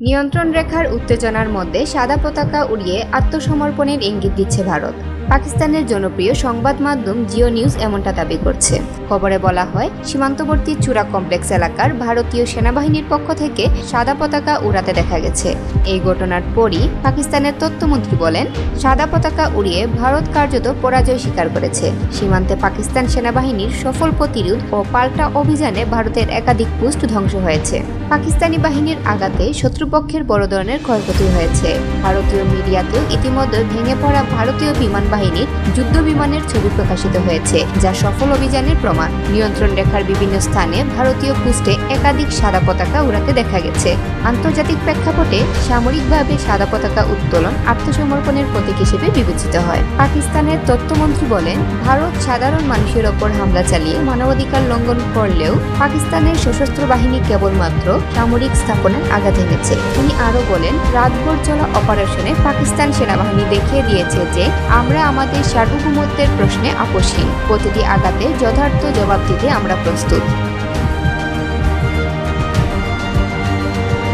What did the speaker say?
নিয়ন্ত্রণ রেখার উত্তেজনার মধ্যে সাদা পতাকা উড়িয়ে আত্মসমর্পণের ইঙ্গিত দিচ্ছে ভারত। পাকিস্তানের জনপ্রিয় সংবাদ মাধ্যম জিও নিউজ এমনটা দাবি করছে। খবরে বলা হয়, সীমান্তবর্তী চূড়া কমপ্লেক্স এলাকার ভারতীয় সেনাবাহিনীর পক্ষ থেকে সাদা পতাকা উড়াতে দেখা গেছে। এই ঘটনার পরই পাকিস্তানের তথ্যমন্ত্রী বলেন, সাদা পতাকা উড়িয়ে ভারত কার্যত পরাজয় স্বীকার করেছে। সীমান্তে পাকিস্তান সেনাবাহিনীর সফল প্রতিরোধ ও পাল্টা অভিযানে ভারতের একাধিক পোস্ট ধ্বংস হয়েছে। পাকিস্তানি বাহিনীর আঘাতে শত্রুপক্ষের বড় ধরনের ক্ষয়ক্ষতি হয়েছে। ভারতীয় মিডিয়াতেও ইতিমধ্যে ভেঙে পড়া ভারতীয় বিমান বাহিনীর যুদ্ধ বিমানের ছবি প্রকাশিত হয়েছে, যা সফল অভিযানের প্রমাণ। নিয়ন্ত্রণ রেখার বিভিন্ন স্থানে ভারতীয় পোস্টে একাধিক সাদা পতাকা উড়াতে দেখা গেছে। আন্তর্জাতিক প্রেক্ষাপটে সামরিকভাবে সাদা পতাকা উত্তোলন আত্মসমর্পণের প্রতীক হিসেবে বিবেচিত হয়। পাকিস্তানের তথ্যমন্ত্রী বলেন, ভারত সাধারণ মানুষের ওপর হামলা চালিয়ে মানবাধিকার লঙ্ঘন করলেও পাকিস্তানের সশস্ত্র বাহিনী কেবলমাত্র সামরিক স্থাপনার আঘাত এনেছে। তিনি আরও বলেন, রাতভর চলা অপারেশনে পাকিস্তান সেনাবাহিনী দেখিয়ে দিয়েছে যে আমরা আমাদের সার্বভৌমত্বের প্রশ্নে আপোষহীন। প্রতিটি আঘাতে যথার্থ জবাব দিতে আমরা প্রস্তুত।